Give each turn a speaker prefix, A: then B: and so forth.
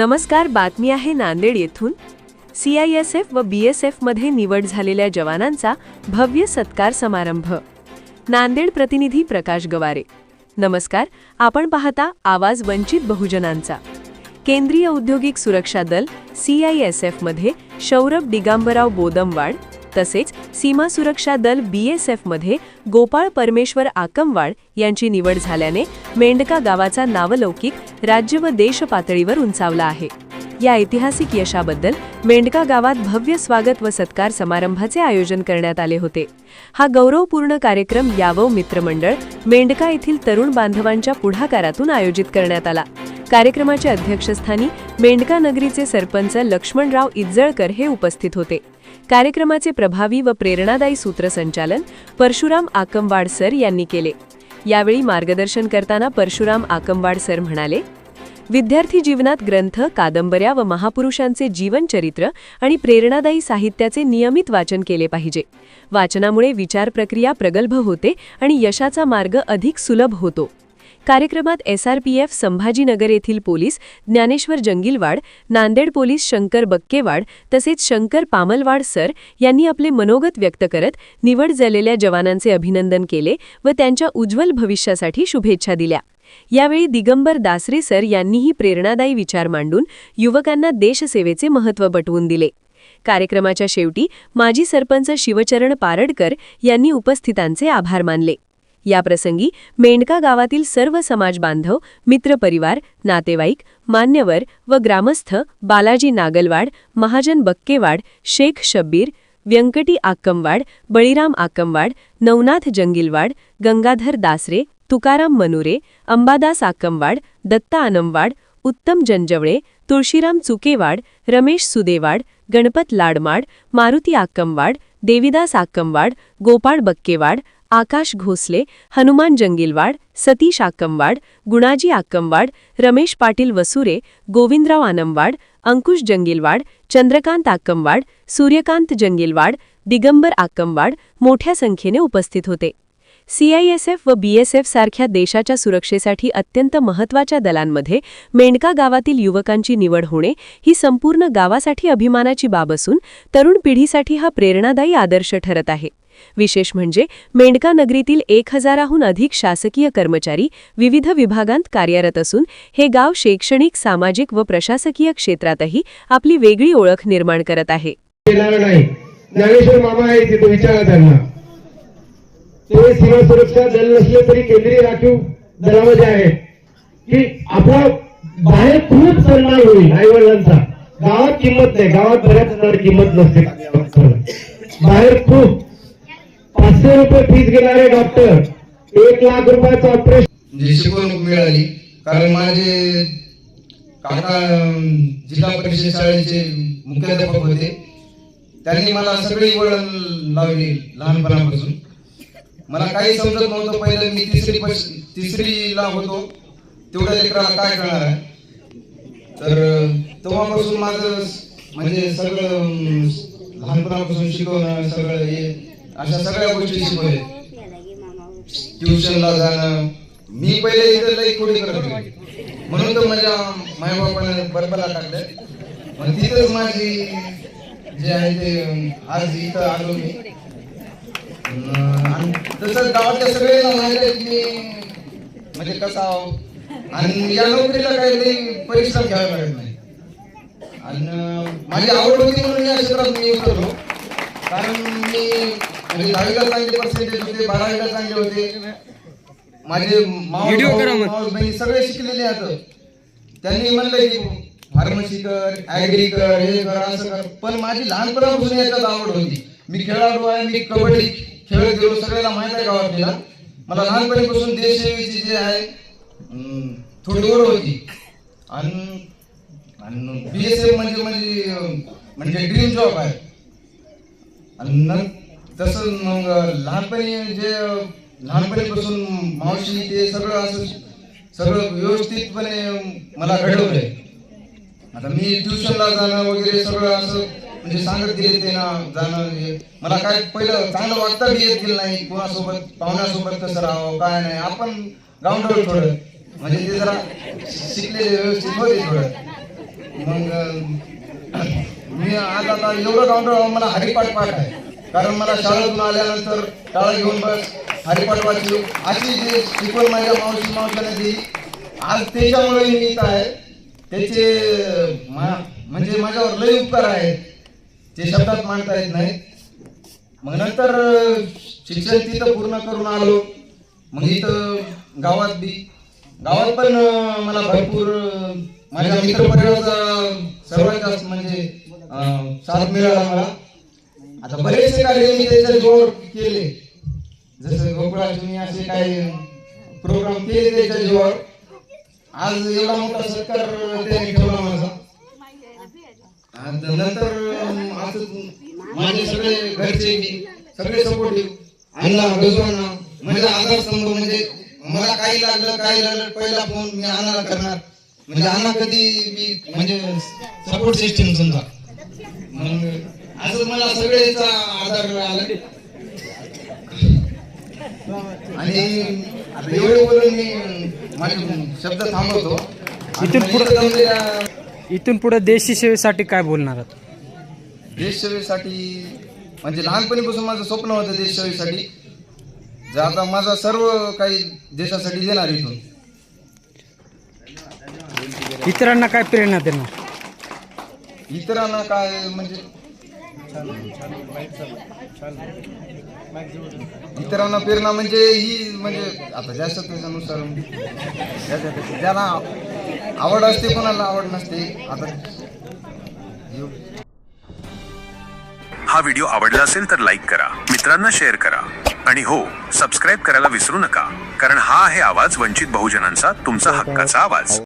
A: नमस्कार बातमी आहे नांदेड येथून. सी आय एस एफ व बी एस एफमध्ये निवड झालेल्या जवानांचा भव्य सत्कार समारंभ. नांदेड प्रतिनिधी प्रकाश गवारे. नमस्कार आपण पाहता आवाज वंचित बहुजनांचा. केंद्रीय औद्योगिक सुरक्षा दल सी आय एस एफमध्ये शौरभ दिगांबराव बोदमवाड तसेच सीमा सुरक्षा दल बीएसएफमध्ये गोपाळ परमेश्वर आकमवाड यांची निवड झाल्याने मेंढका गावाचा नावलौकिक राज्य व देश पातळीवर उंचावला आहे. या ऐतिहासिक यशाबद्दल मेंढका गावात भव्य स्वागत व सत्कार समारंभाचे आयोजन करण्यात आले होते. हा गौरवपूर्ण कार्यक्रम यावव मित्रमंडळ मेंढका येथील तरुण बांधवांच्या पुढाकारातून आयोजित करण्यात आला. कार्यक्रमाच्या अध्यक्षस्थानी मेंढका नगरीचे सरपंच लक्ष्मणराव इज्जळकर हे उपस्थित होते. कार्यक्रमाचे प्रभावी व प्रेरणादायी सूत्रसंचालन परशुराम आकमवाड सर यांनी केले. यावेळी मार्गदर्शन करताना परशुराम आकमवाड सर म्हणाले विद्यार्थी जीवनात ग्रंथ कादंबऱ्या व महापुरुषांचे जीवनचरित्र आणि प्रेरणादायी साहित्याचे नियमित वाचन केले पाहिजे. वाचनामुळे विचार प्रक्रिया प्रगल्भ होते आणि यशाचा मार्ग अधिक सुलभ होतो. कार्यक्रमात एसआरपीएफ संभाजीनगर येथील पोलीस ज्ञानेश्वर जंगिलवाड नांदेड पोलीस शंकर बक्केवाड तसेच शंकर पामलवाड सर यांनी आपले मनोगत व्यक्त करत निवड झालेल्या जवानांचे अभिनंदन केले व त्यांच्या उज्ज्वल भविष्यासाठी शुभेच्छा दिल्या. यावेळी दिगंबर दासरे सर यांनीही प्रेरणादायी विचार मांडून युवकांना देशसेवेचे महत्त्व पटवून दिले. कार्यक्रमाच्या शेवटी माजी सरपंच शिवचरण पारडकर यांनी उपस्थितांचे आभार मानले. याप्रसंगी मेंढका गावातील सर्व समाज बांधव मित्रपरिवार नातेवाईक मान्यवर व ग्रामस्थ बालाजी नागलवाड महाजन बक्केवाड शेख शब्बीर व्यंकटी आक्कमवाड बळीराम आक्कमवाड नवनाथ जंगिलवाड गंगाधर दासरे तुकाराम मनुरे अंबादास आक्कमवाड दत्ता आनमवाड उत्तम जंजवळे तुळशीराम चुकेवाड रमेश सुदेवाड गणपत लाडमाड मारुती आक्कमवाड देविदास आक्कमवाड गोपाळ बक्केवाड आकाश घोसले हनुमान जंगिलवाड सतीश आक्कमवाड गुणाजी आक्कमवाड रमेश पाटील वसुरे गोविंदराव आनमवाड अंकुश जंगिलवाड चंद्रकांत आक्कमवाड सूर्यकांत जंगिलवाड दिगंबर आक्कमवाड मोठ्या संख्येने उपस्थित होते. सीआयएसएफ व बीएसएफ सारख्या देशाच्या सुरक्षेसाठी अत्यंत महत्त्वाच्या दलांमध्ये मेंढका गावातील युवकांची निवड होणे ही संपूर्ण गावासाठी अभिमानाची बाब असून तरुण पिढीसाठी हा प्रेरणादायी आदर्श ठरत आहे. विशेष म्हणजे मेंढका नगरीतील एक हजाराहून अधिक शासकीय कर्मचारी विविध विभागांत कार्यरत असून हे गाव शैक्षणिक सामाजिक व प्रशासकीय क्षेत्रातही आपली वेगळी ओळख निर्माण करत आहे.
B: ज्ञानेश्वर मामा आहे तिथे विचारा त्यांना. ते सीमा सुरक्षा दल नसले तरी केंद्रीय राखीव दलामध्ये आहेत. की आपला बाहेर खूप सन्मान होईल आई वडिलांचा गावात किंमत नाही. गावात बऱ्याच किंमत नसते. बाहेर खूप पाचशे रुपये फीस घेणारे डॉक्टर एक लाख रुपयाचं ऑपरेशन
C: म्हणजे शिकवणूक मिळाली. कारण माझे काका जिल्हा परिषद शाळेचे मुख्याध्यापक होते त्यांनी मला सगळी वळण लावली लहानपणापासून. मला काही समजत नव्हतं. पहिलं मी तिसरी तिसरीला होतो. तेवढ्या लेकराला काय करणार आहे? तर तेव्हापासून माझं म्हणजे सगळं लहानपणापासून शिकवणं सगळं हे अशा सगळ्या गोष्टी शिकवल्या ट्युशनला जाणं. मी पहिले इथं लई खोडी करत होते. म्हणून तर माझ्या मायबापाने बरबला टाकलं. मग तिथंच माझी जे आहे ते आज इथं आलो मी. तसं गावातल्या सगळ्यांना माहिती आहे की मी म्हणजे कसा आहो. आणि या नोकरीला काही लई परिश्रम घ्यावा लागत नाही. आणि माझी आवड होती म्हणून या क्षेत्रात मी उतरलो. कारण मी दहावीला चांगले पर्सेंटेज होते बारावीला चांगले होते. माझे मावस बहिणी सगळे शिकलेले आहेत. त्यांनी म्हणलं की फार्मसी कर ऍग्री कर हे कर असं कर. पण माझी लहानपणापासून याच्यात आवड होती. मी खेळाडू आहे मी कबड्डी खेळत गेलो सगळ्याला माहीत आहे गावातल्या मला लहानपणीपासून देशसेवेची जे आहे थोडी ओढ होती. आणि आणि बीएसएफ म्हणजे म्हणजे म्हणजे ड्रीम जॉब आहे. आणि न- तसं मग लहानपणी जे लहानपणीपासून मावशी ते सगळं असं सगळं व्यवस्थितपणे मला घडवलंय. आता मी ट्युशनला जाणं वगैरे सगळं असं म्हणजे सांगत गेले ते ना जाणं मला काय पहिलं चांगलं वागता बी येत गेलं नाही कोणासोबत पाहुण्यासोबत कसं राहावं काय नाही. आपण गावंडळ थोडं म्हणजे ते जरा शिकलेले व्यवस्थित होते थोडं. मग मी आज आता एवढं काउंटर मला हरिपाठ पाठ आहे. कारण मला शाळेतून आल्यानंतर टाळा घेऊन बस हरिपाठ वाचली. अशी जी शिकवण माझ्या मावशी मावशाने दिली. आज त्याच्यामुळे मी इथं आहे. त्याचे मा- म्हणजे माझ्यावर लय उपकार आहेत. ते शब्दात मांडता येत नाही. मग नंतर शिक्षण तिथं पूर्ण करून आलो. मग इथं गावात बी. गावात पण मला भरपूर माझ्या मित्रपरिवाराचा सर्वात जास्त म्हणजे साथ मिळाला मला आता बरेचसे कार्य मी त्याच्या जोर केले. जसं गोकुळाष्टमी असे काही प्रोग्राम केले त्याच्या जोर आज एवढा मोठा सत्कार त्यांनी ठेवला माझा. नंतर माझे सगळे घरचे बी सगळे सपोर्टिव्ह अण्णा गजवांना माझा आधारस्तंभ म्हणजे मला काही लागलं काही लागलं पहिला फोन मी अण्णाला करणार. म्हणजे अण्णा कधी मी म्हणजे सपोर्ट सिस्टीम समजा. मग असं मला सगळेचा आधार मिळाला. आणि एवढे बोलून मी माझे शब्द थांबवतो.
D: इथून पुढं-
C: जमलेल्या
D: इथून पुढे देशी सेवेसाठी काय बोलणार आहात?
C: देशसेवेसाठी म्हणजे लहानपणीपासून माझं स्वप्न होतं देशसेवेसाठी जे आता माझा सर्व काही देशासाठी देणार इथून.
D: इतरांना काय प्रेरणा देणार?
C: इतरांना काय म्हणजे इतरांना प्रेरणा म्हणजे ही म्हणजे आता जास्त त्याच्यानुसार ज्याला आवड असते कोणाला आवड नसते आता
E: हा व्हिडिओ आवडला असेल तर लाईक करा मित्रांना शेअर करा आणि हो सबस्क्राईब करायला विसरू नका कारण हा आहे आवाज वंचित बहुजनांचा तुमचा हक्काचा आवाज.